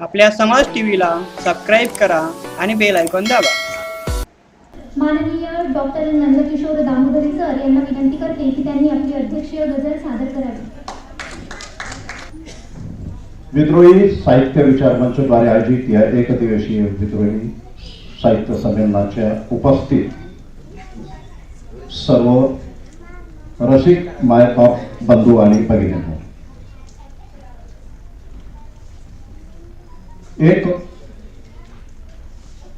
आपल्या समाज टीव्हीला सबस्क्राईब करा आणि बेल आयकॉन दाबा. माननीय डॉक्टर नंदकिशोर दामोदरी सर यांना विनंती करते की त्यांनी आपली अध्यक्षीय गझल सादर करावी. विद्रोही साहित्य विचार मंचद्वारे आयोजित या एक दिवसीय विद्रोही साहित्य संमेलनाच्या उपस्थित सर्व रसिक मायबाप बंधू आणि भगिनींनो एक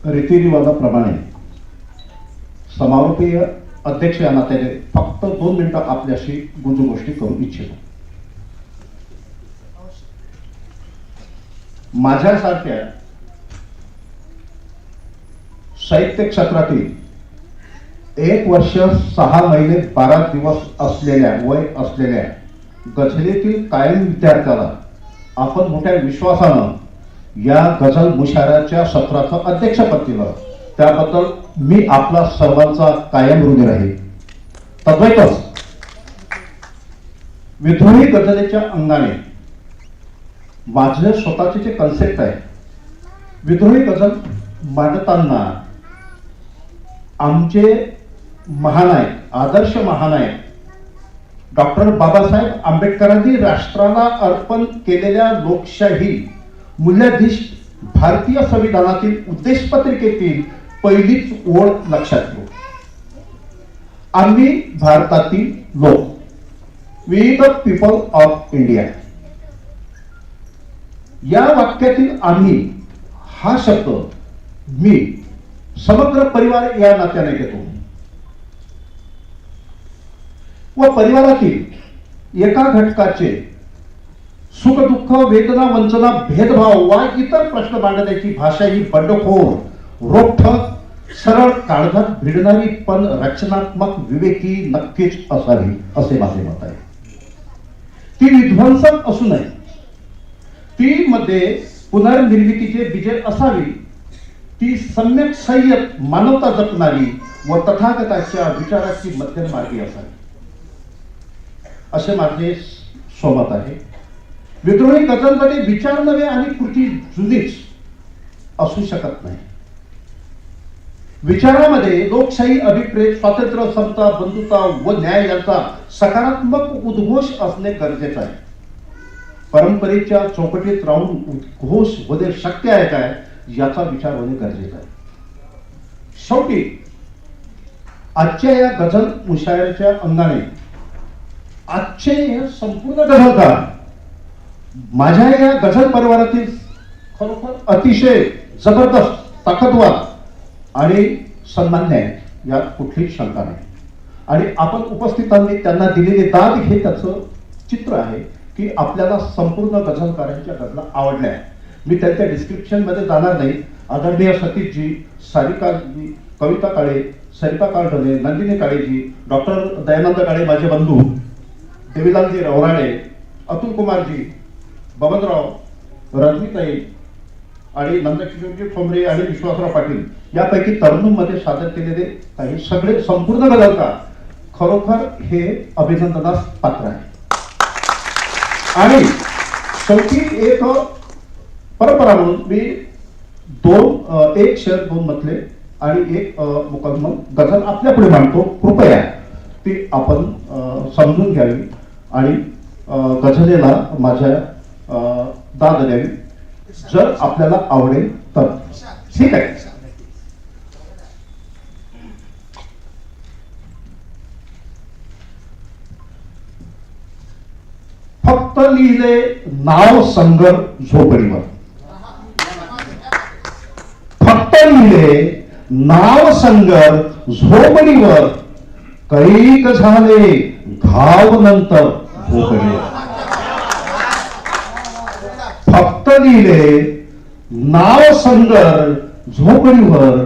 रीतिरिवाजाप्रमाणे समारोपीय अध्यक्ष या नात्याने फक्त दोन मिनिटं आपल्याशी गुंजगोष्टी करू इच्छितो. माझ्यासारख्या साहित्य क्षेत्रातील एक वर्ष सहा महिने बारा दिवस असलेल्या वय असलेल्या गझलेतील कायम विद्यार्थ्याला आपण मोठ्या विश्वासानं या गझल मुशायराच्या सत्राचं अध्यक्षपद त्याबद्दल मी आपला सर्वांचा कायम ऋणी राहील. तद्वैतच विधुरी गझलेच्या अंगाने माझे स्वतःचे जे कन्सेप्ट आहे विद्रोही गझल मांडताना आमचे महानायक आदर्श महानायक डॉक्टर बाबासाहेब आंबेडकरांनी राष्ट्राला अर्पण केलेल्या लोकशाही मूल्याधीश भारतीय संविधानातील उद्देशपत्रिकेतील पहिलीच ओळ लक्षात घेऊ. आम्ही भारतातील लोक. We the people of India या वाक्यातील आम्ही हा शब्द मी समग्र परिवार या नात्याने घेतो. व परिवारातील एका घटकाचे सुख दुःख वेदना वंचना भेदभाव वा इतर प्रश्न मांडण्याची भाषा ही बंडखोर रोखठक सरळ काळजात भिडणारी पण रचनात्मक विवेकी नक्कीच असावी असे माझे मत आहे. ती विध्वंसक असू नये. ती मध्ये पुनर्निर्मितीचे विजय असावी. ती सम्यक संयत मानवता जपणारी व तथागताच्या विचाराची मध्यमार्गी असावी. असे माझे स्वमत आहे. विद्रोही गझलमध्ये विचार नव्हे आणि कृती जुनीच असू शकत नाही. विचारामध्ये लोकशाही अभिप्रेत स्वातंत्र्य समता बंधुता व न्याय यांचा सकारात्मक उद्घोष असणे गरजेचं आहे. परंपरेच्या चौकटीत राहून उद्घोष होणे शक्य आहे काय याचा विचार होणे गरजेचं आहे. शेवटी आजच्या या गझल मुशायरच्या अंगाने आजचे हे संपूर्ण गझलकार माझ्या या गझल परिवारातील खरोखर अतिशय जबरदस्त ताकदवार आणि सन्मान्य आहे यात कुठलीच शंका नाही. आणि आपण उपस्थितांनी त्यांना दिलेले दाद हे त्याचं चित्र आहे की आपल्याला संपूर्ण गझलकारांच्या गझला आवडल्या आहेत. मी त्यांच्या डिस्क्रिप्शनमध्ये जाणार नाही. आदरणीय सतीशजी सारिकाजी कविता काळे सरिता काळढणे नंदिनी काळेजी डॉक्टर दयानंद काळे माझे बंधू देवीलालजी रवराळे अतुल कुमारजी बबनराव रजनीताई आणि नंदकिशोरजी ठोंबरे आणि विश्वासराव पाटील यापैकी तरुणमध्ये सादर केलेले काही सगळे संपूर्ण गझलकार खरोखर हे अभिनंदनास पात्र आहे आणि शेवटी एक परंपरा म्हणून मी दोन एक शेर दोन मधले आणि एक मुकदम मुकदमल गझल आपल्या पुढे मांडतो. कृपया ती आपण समजून घ्यावी आणि गझलेला माझ्या दाद द्यावी जर आपल्याला आवडेल तर. ठीक आहे. फक्त लिहिले नाव संगर झोपडीवर. फक्त लिहिले नाव संगर झोपडीवर. कैक झाले घाव नंतर झोपडीवर फक्त लिहिले नाव संगर झोपडीवर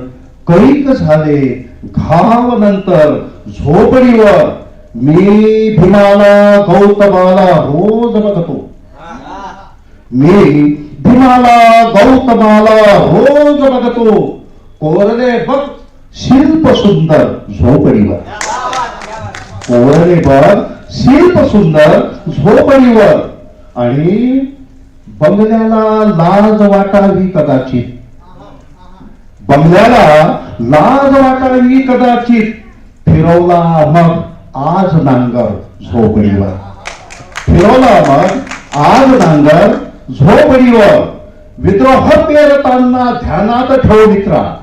कैक झाले. घाव नंतर झोपडीवर. मी भीमाला गौतमाला रोज बघतो. मी भीमाला गौतमाला रोज बघतो. कोरले बघ शिल्प सुंदर झोपडीवर. कोरले बघ शिल्प सुंदर झोपडीवर. आणि बंगल्याला लाज वाटावी कदाचित. बंगल्याला लाज वाटावी कदाचित. फिरवला मग आज नांगर झोपडीवर. फिरवला मग आज नांगर झोपडीवर. विद्रोह पेरताना ध्यानात ठेव मित्रा.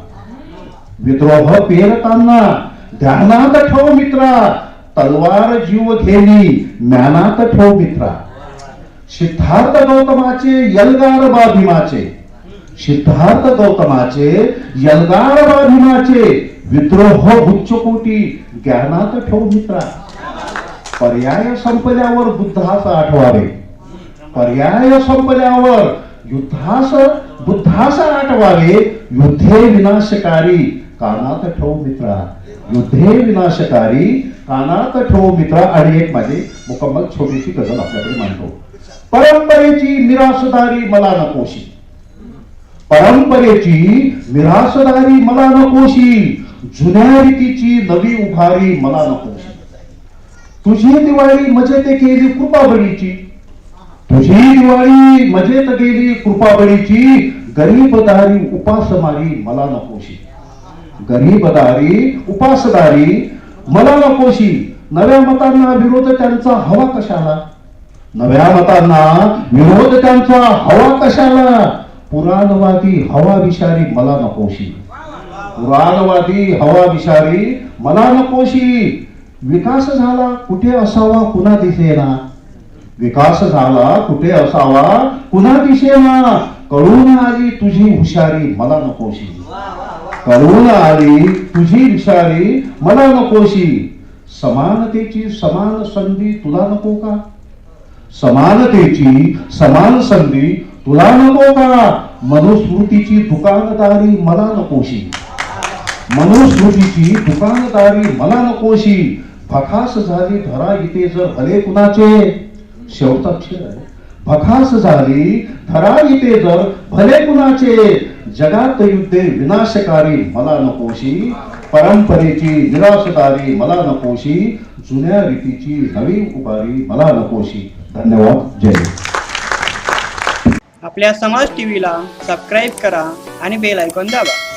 विद्रोह पेरताना ध्यानात ठेव मित्रा. तलवार जीव घेली ज्ञानात ठेव मित्रा. सिद्धार्थ गौतमाचे यलगार बाभीमाचे. सिद्धार्थ गौतमाचे यलगार बाभीमाचे. विद्रोह उच्चकोटी ज्ञानात ठेव मित्रा. पर्याय संपल्यावर बुद्धास आठवावे. पर्याय संपल्यावर युद्धास बुद्धास आठवावे. युद्धे विनाशकारी कानात ठेव मित्रा. युद्धे विनाशकारी कानात ठेव मित्रा आणि एक माझी मुकम्मल छोटीशी गजल आपल्याकडे मांडतो. परंपरेची निराशदारी मला नकोशी. परंपरेची निराशदारी मला नकोशी. जुन्या रीतीची नवी उभारी मला नकोशी. तुझी दिवाळी मजेत केली कृपाबळीची. तुझी दिवाळी मजेत गेली कृपाबळीची. गरीबदारी उपासमारी मला नकोशी. गरीबदारी उपासदारी मला नकोशी. नव्या मतांना विरोध त्यांचा हवा कशाला? नव्या मतांना विरोध त्यांचा हवा कशाला? पुराणवादी हवा विषारी मला नकोशी. पुराणवादी हवा विषारी मला नकोशी. विकास झाला कुठे असावा कुणा दिसेना? विकास झाला कुठे असावा कुणा दिसेना? कळून आली तुझी हुशारी मला नकोशी. कळून आली तुझी हुशारी मला नकोशी. समानतेची समान संधी तुला नको का? समानतेची समान संधी तुला नको का? मनुस्मृतीची दुकानदारी मला नकोशी. मनुस्मृतीची दुकानदारी मला नकोशी. फखास झाली धरा इथे जर भले कुणाचे. शेवटाक्षर आहे. फखास झाली धरा इथे जर भले कुणाचे. जगात युद्धे विनाशकारी मला नकोशी परंपरेची निराशकारी मला नकोशी जुन्या रीतीची नवी उभारी मला नकोशी. धन्यवाद. जय आपल्या समाज टीव्हीला सबस्क्राईब करा आणि बेल ऐकून दाबा.